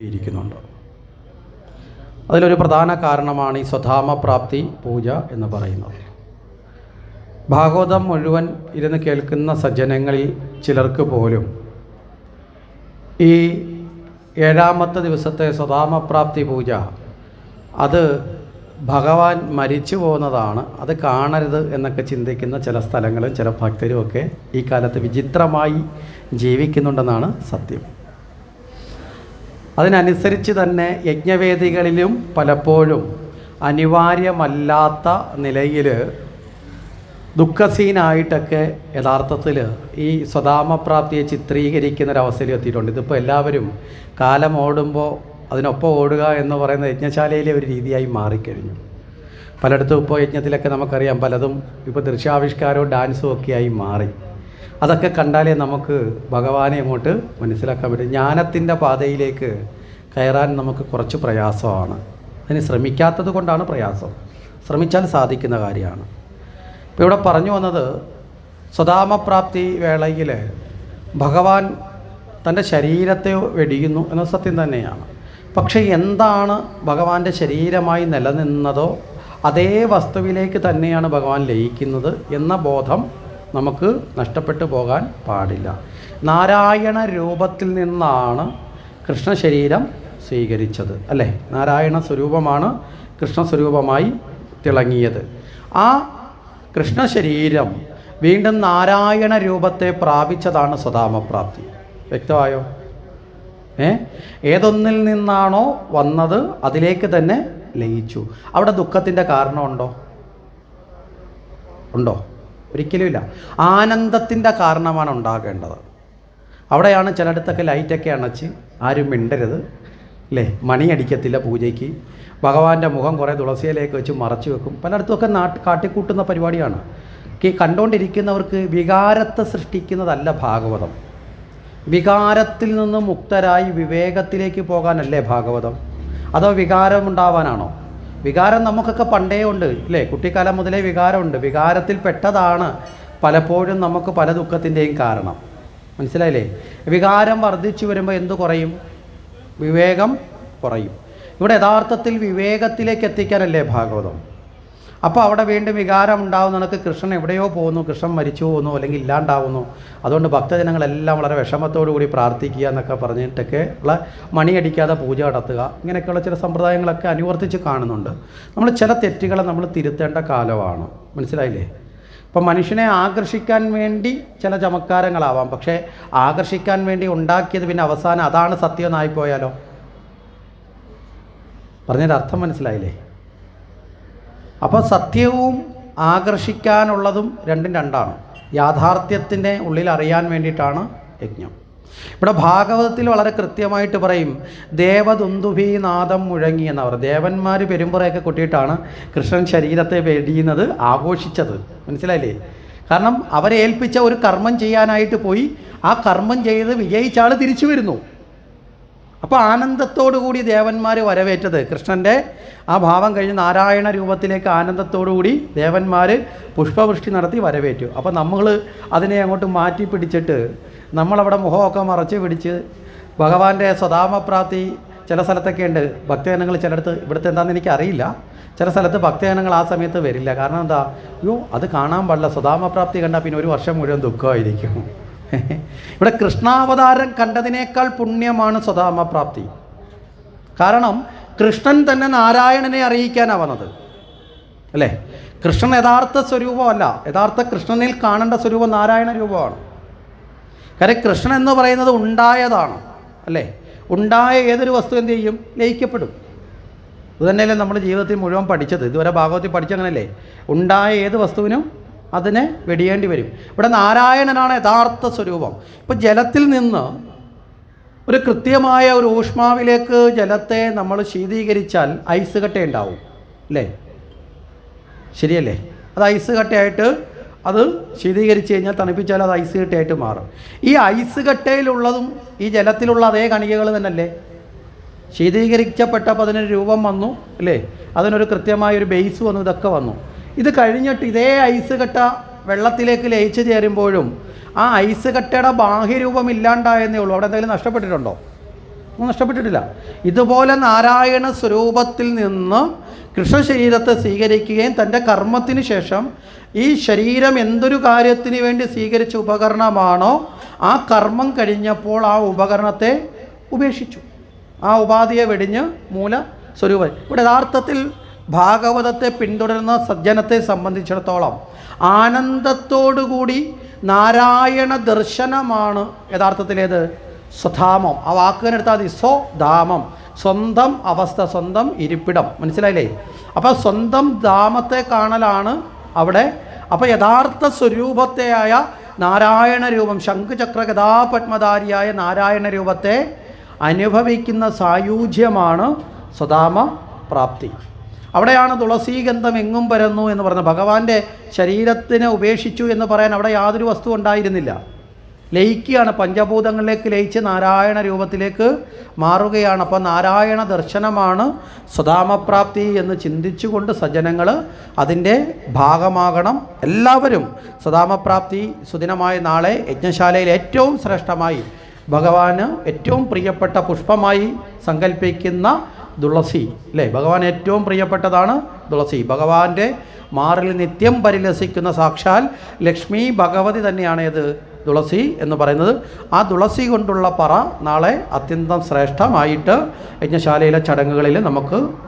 ഇരിക്കുന്നുണ്ട്. അതിലൊരു പ്രധാന കാരണമാണ് ഈ സ്വധാമപ്രാപ്തി പൂജ എന്ന് പറയുന്നത്. ഭാഗവതം മുഴുവൻ ഇരുന്ന് കേൾക്കുന്ന സജ്ജനങ്ങളിൽ ചിലർക്ക് പോലും ഈ ഏഴാമത്തെ ദിവസത്തെ സ്വധാമപ്രാപ്തി പൂജ അത് ഭഗവാൻ മരിച്ചു പോകുന്നതാണ്. അത് കാണരുത് എന്നൊക്കെ ചിന്തിക്കുന്ന ചില സ്ഥലങ്ങളും ചില ഭക്തരും ഒക്കെ ഈ കാലത്ത് വിചിത്രമായി ജീവിക്കുന്നുണ്ടെന്നാണ് സത്യം. അതിനനുസരിച്ച് തന്നെ യജ്ഞവേദികളിലും പലപ്പോഴും അനിവാര്യമല്ലാത്ത നിലയിൽ ദുഃഖസീനായിട്ടൊക്കെ യഥാർത്ഥത്തിൽ ഈ സ്വതാമപ്രാപ്തിയെ ചിത്രീകരിക്കുന്ന ഒരു ഒരവസ്ഥയിൽ എത്തിയിട്ടുണ്ട് ഇതിപ്പോൾ എല്ലാവരും കാലം ഓടുമ്പോൾ അതിനൊപ്പം ഓടുക എന്ന് പറയുന്ന യജ്ഞശാലയിലെ ഒരു രീതിയായി മാറിക്കഴിഞ്ഞു. പലയിടത്തും ഇപ്പോൾ യജ്ഞത്തിലൊക്കെ നമുക്കറിയാം പലതും ഇപ്പോൾ ദൃശ്യാവിഷ്കാരവും ഡാൻസും ഒക്കെയായി മാറി. അതൊക്കെ കണ്ടാലേ നമുക്ക് ഭഗവാനെ അങ്ങോട്ട് മനസ്സിലാക്കാൻ പറ്റും. ജ്ഞാനത്തിന്റെ പാതയിലേക്ക് കയറാൻ നമുക്ക് കുറച്ച് പ്രയാസമാണ്. അതിന് ശ്രമിക്കാത്തത് കൊണ്ടാണ് പ്രയാസം. ശ്രമിച്ചാൽ സാധിക്കുന്ന കാര്യമാണ്. ഇപ്പോൾ ഇവിടെ പറഞ്ഞു വന്നത് സ്വതാമപ്രാപ്തി വേളയിൽ ഭഗവാൻ തന്റെ ശരീരത്തെ വെടിയുന്നു എന്ന സത്യം തന്നെയാണ്. പക്ഷേ എന്താണ് ഭഗവാന്റെ ശരീരമായി നിലനിന്നതോ അതേ വസ്തുവിലേക്ക് തന്നെയാണ് ഭഗവാൻ ലയിക്കുന്നത് എന്ന ബോധം നമുക്ക് നഷ്ടപ്പെട്ടു പോകാൻ പാടില്ല. നാരായണ രൂപത്തിൽ നിന്നാണ് കൃഷ്ണശരീരം സ്വീകരിച്ചത് അല്ലേ? നാരായണ സ്വരൂപമാണ് കൃഷ്ണ സ്വരൂപമായി തിളങ്ങിയത്. ആ കൃഷ്ണശരീരം വീണ്ടും നാരായണ രൂപത്തെ പ്രാപിച്ചതാണ് സ്വതാമപ്രാപ്തി വ്യക്തമായോ? ഏ? ഏതൊന്നിൽ നിന്നാണോ വന്നത് അതിലേക്ക് തന്നെ ലയിച്ചു. അവിടെ ദുഃഖത്തിന്റെ കാരണമുണ്ടോ? ഉണ്ടോ? ഒരിക്കലുമില്ല. ആനന്ദത്തിന്റെ കാരണമാണ് ഉണ്ടാകേണ്ടത്. അവിടെയാണ് ചിലയിടത്തൊക്കെ ലൈറ്റൊക്കെ അണച്ച് ആരും മിണ്ടരുത് അല്ലേ? മണിയടിക്കത്തില്ല പൂജയ്ക്ക്. ഭഗവാന്റെ മുഖം കുറേ തുളസിയിലേക്ക് വെച്ച് മറച്ചു വെക്കും. പലയിടത്തുമൊക്കെ നാട്ട് കാട്ടിക്കൂട്ടുന്ന പരിപാടിയാണ്. കണ്ടുകൊണ്ടിരിക്കുന്നവർക്ക് വികാരത്തെ സൃഷ്ടിക്കുന്നതല്ല ഭാഗവതം. വികാരത്തിൽ നിന്ന് മുക്തരായി വിവേകത്തിലേക്ക് പോകാനല്ലേ ഭാഗവതം? അതോ വികാരമുണ്ടാവാനാണോ? വികാരം നമുക്കൊക്കെ പണ്ടേ ഉണ്ട് ഇല്ലേ? കുട്ടിക്കാലം മുതലേ വികാരമുണ്ട്. വികാരത്തിൽ പെട്ടതാണ് പലപ്പോഴും നമുക്ക് പല ദുഃഖത്തിന്റെയും കാരണം. മനസ്സിലായില്ലേ? വികാരം വർദ്ധിച്ചു വരുമ്പോൾ എന്തു കുറയും? വിവേകം കുറയും. ഇവിടെ യഥാർത്ഥത്തിൽ വിവേകത്തിലേക്ക് എത്തിക്കാനല്ലേ ഭാഗവതം? അപ്പോൾ അവിടെ വീണ്ടും വികാരം ഉണ്ടാവുന്ന കണക്ക് കൃഷ്ണൻ എവിടെയോ പോകുന്നു കൃഷ്ണൻ മരിച്ചു പോകുന്നു അല്ലെങ്കിൽ ഇല്ലാണ്ടാവുന്നു. അതുകൊണ്ട് ഭക്തജനങ്ങളെല്ലാം വളരെ വിഷമത്തോടു കൂടി പ്രാർത്ഥിക്കുക എന്നൊക്കെ പറഞ്ഞിട്ടൊക്കെ ഉള്ള മണിയടിക്കാതെ പൂജ നടത്തുക. ഇങ്ങനെയൊക്കെയുള്ള ചില സമ്പ്രദായങ്ങളൊക്കെ അനുവർത്തിച്ച് കാണുന്നുണ്ട്. നമ്മൾ ചില തെറ്റുകളെ നമ്മൾ തിരുത്തേണ്ട കാലമാണ്. മനസ്സിലായില്ലേ? ഇപ്പം മനുഷ്യനെ ആകർഷിക്കാൻ വേണ്ടി ചില ചമത്കാരങ്ങളാവാം. പക്ഷേ ആകർഷിക്കാൻ വേണ്ടി ഉണ്ടാക്കിയത് പിന്നെ അവസാനം അതാണ് സത്യം എന്നായിപ്പോയാലോ? പറഞ്ഞതിന്റെ അർത്ഥം മനസ്സിലായില്ലേ? അപ്പോൾ സത്യവും ആകർഷിക്കാനുള്ളതും രണ്ടും രണ്ടാണ്. യാഥാർത്ഥ്യത്തിന്റെ ഉള്ളിൽ അറിയാൻ വേണ്ടിയിട്ടാണ് യജ്ഞം. ഇവിടെ ഭാഗവതത്തിൽ വളരെ കൃത്യമായിട്ട് പറയും ദേവദുന്ദുഭി നാദം മുഴങ്ങി എന്നവർ. ദേവന്മാർ പെരുമ്പുറയൊക്കെ കൊട്ടിയിട്ടാണ് കൃഷ്ണൻ ശരീരത്തെ വെടിയുന്നത് ആഘോഷിച്ചത്. മനസ്സിലായില്ലേ? കാരണം അവരെ ഏൽപ്പിച്ച ഒരു കർമ്മം ചെയ്യാനായിട്ട് പോയി ആ കർമ്മം ചെയ്ത് വിജയിച്ചാൾ തിരിച്ചു വരുന്നു. അപ്പോൾ ആനന്ദത്തോടു കൂടി ദേവന്മാർ വരവേറ്റത്. കൃഷ്ണന്റെ ആ ഭാവം കഴിഞ്ഞ് നാരായണ രൂപത്തിലേക്ക് ആനന്ദത്തോടു കൂടി ദേവന്മാർ പുഷ്പവൃഷ്ടി നടത്തി വരവേറ്റു. അപ്പോൾ നമ്മൾ അതിനെ അങ്ങോട്ട് മാറ്റി പിടിച്ചിട്ട് നമ്മളവിടെ മുഖമൊക്കെ മറച്ച് പിടിച്ച് ഭഗവാന്റെ സ്വതാമപ്രാപ്തി ചില സ്ഥലത്തൊക്കെ ഉണ്ട്. ഭക്തജനങ്ങൾ ചിലയിടത്ത് ഇവിടുത്തെ എന്താണെന്ന് എനിക്കറിയില്ല. ചില സ്ഥലത്ത് ഭക്തജനങ്ങൾ ആ സമയത്ത് വരില്ല. കാരണം എന്താ? അയ്യോ അത് കാണാൻ പാടില്ല. സ്വതാമപ്രാപ്തി കണ്ടാൽ പിന്നെ ഒരു വർഷം മുഴുവൻ ദുഃഖമായിരിക്കും. ഇവിടെ കൃഷ്ണാവതാരം കണ്ടതിനേക്കാൾ പുണ്യമാണ് സ്വധാമപ്രാപ്തി. കാരണം കൃഷ്ണൻ തന്നെ നാരായണനെ അറിയിക്കാനാണ് വന്നത്. അല്ലേ? കൃഷ്ണൻ യഥാർത്ഥ സ്വരൂപമല്ല. യഥാർത്ഥ കൃഷ്ണനിൽ കാണേണ്ട സ്വരൂപം നാരായണ രൂപമാണ്. കാര്യം കൃഷ്ണൻ എന്ന് പറയുന്നത് ഉണ്ടായതാണ്. അല്ലേ? ഉണ്ടായ ഏതൊരു വസ്തു എന്ത് ചെയ്യും? ലയിക്കപ്പെടും. ഇതുതന്നെയല്ലേ നമ്മൾ ജീവിതത്തിൽ മുഴുവൻ പഠിച്ചത്. ഇതുവരെ ഭാഗവത്തിൽ പഠിച്ചങ്ങനല്ലേ? ഉണ്ടായ ഏത് വസ്തുവിനും അതിനെ വെടിയേണ്ടി വരും. ഇവിടെ നാരായണനാണ് യഥാർത്ഥ സ്വരൂപം. ഇപ്പം ജലത്തിൽ നിന്ന് ഒരു കൃത്യമായ ഒരു ഊഷ്മാവിലേക്ക് ജലത്തെ നമ്മൾ ശീതീകരിച്ചാൽ ഐസ് കട്ടയുണ്ടാവും അല്ലേ? ശരിയല്ലേ? അത് ഐസ് കട്ടയായിട്ട് അത് ശീതീകരിച്ച് കഴിഞ്ഞാൽ തണുപ്പിച്ചാൽ അത് ഐസ് കട്ടയായിട്ട് മാറും. ഈ ഐസ് കട്ടയിലുള്ളതും ഈ ജലത്തിലുള്ള അതേ കണികകൾ തന്നെയല്ലേ? ശീതീകരിക്കപ്പെട്ടപ്പോൾ അതിനൊരു രൂപം വന്നു അല്ലേ? അതിനൊരു കൃത്യമായ ഒരു ബേസ് വന്നു ഇതൊക്കെ വന്നു. ഇത് കഴിഞ്ഞിട്ട് ഇതേ ഐസ് കട്ട വെള്ളത്തിലേക്ക് ലയിച്ചു ചേരുമ്പോഴും ആ ഐസ് കട്ടയുടെ ബാഹ്യരൂപം ഇല്ലാണ്ടായെന്നേ ഉള്ളൂ. അവിടെ എന്തെങ്കിലും നഷ്ടപ്പെട്ടിട്ടുണ്ടോ? നഷ്ടപ്പെട്ടിട്ടില്ല. ഇതുപോലെ നാരായണ സ്വരൂപത്തിൽ നിന്ന് കൃഷ്ണ ശരീരത്തെ സ്വീകരിക്കുകയും തന്റെ കർമ്മത്തിന് ശേഷം ഈ ശരീരം എന്തൊരു കാര്യത്തിന് വേണ്ടി സ്വീകരിച്ച ഉപകരണമാണോ ആ കർമ്മം കഴിഞ്ഞപ്പോൾ ആ ഉപകരണത്തെ ഉപേക്ഷിച്ചു. ആ ഉപാധിയെ വെടിഞ്ഞ് മൂല സ്വരൂപം ഇവിടെ യഥാർത്ഥത്തിൽ ഭാഗവതത്തെ പിന്തുടരുന്ന സജ്ജനത്തെ സംബന്ധിച്ചിടത്തോളം ആനന്ദത്തോടുകൂടി നാരായണ ദർശനമാണ് യഥാർത്ഥത്തിലേത്? സ്വധാമം. ആ വാക്കുകനെടുത്താൽ മതി. സ്വധാമം. സ്വന്തം അവസ്ഥ സ്വന്തം ഇരിപ്പിടം. മനസ്സിലായില്ലേ? അപ്പോൾ സ്വന്തം ധാമത്തെ കാണലാണ് അവിടെ. അപ്പോൾ യഥാർത്ഥ സ്വരൂപത്തെയായ നാരായണ രൂപം ശംഖുചക്ര കഥാപത്മധാരിയായ നാരായണ രൂപത്തെ അനുഭവിക്കുന്ന സായൂജ്യമാണ് സ്വധാമ പ്രാപ്തി അവിടെയാണ് തുളസീഗന്ധം എങ്ങും പരന്നു എന്ന് പറഞ്ഞ ഭഗവാന്റെ ശരീരത്തിനെ ഉപേക്ഷിച്ചു എന്ന് പറയാൻ അവിടെ യാതൊരു വസ്തു ഉണ്ടായിരുന്നില്ല. ലയിക്കുകയാണ്. പഞ്ചഭൂതങ്ങളിലേക്ക് ലയിച്ച് നാരായണ രൂപത്തിലേക്ക് മാറുകയാണ്. അപ്പോൾ നാരായണ ദർശനമാണ് സ്വതാമപ്രാപ്തി എന്ന് ചിന്തിച്ചുകൊണ്ട് സജ്ജനങ്ങൾ അതിന്റെ ഭാഗമാകണം. എല്ലാവരും സ്വതാമപ്രാപ്തി സുദിനമായ നാളെ യജ്ഞശാലയിൽ ഏറ്റവും ശ്രേഷ്ഠമായി ഭഗവാന് ഏറ്റവും പ്രിയപ്പെട്ട പുഷ്പമായി സങ്കല്പിക്കുന്ന തുളസി അല്ലേ? ഭഗവാൻ ഏറ്റവും പ്രിയപ്പെട്ടതാണ് തുളസി. ഭഗവാന്റെ മാറിൽ നിത്യം പരിലസിക്കുന്ന സാക്ഷാൽ ലക്ഷ്മി ഭഗവതി തന്നെയാണ് ഇത് തുളസി എന്ന് പറയുന്നത്. ആ തുളസി കൊണ്ടുള്ള പറ നാളെ അത്യന്തം ശ്രേഷ്ഠമായിട്ട് യജ്ഞശാലയിലെ ചടങ്ങുകളിൽ നമുക്ക്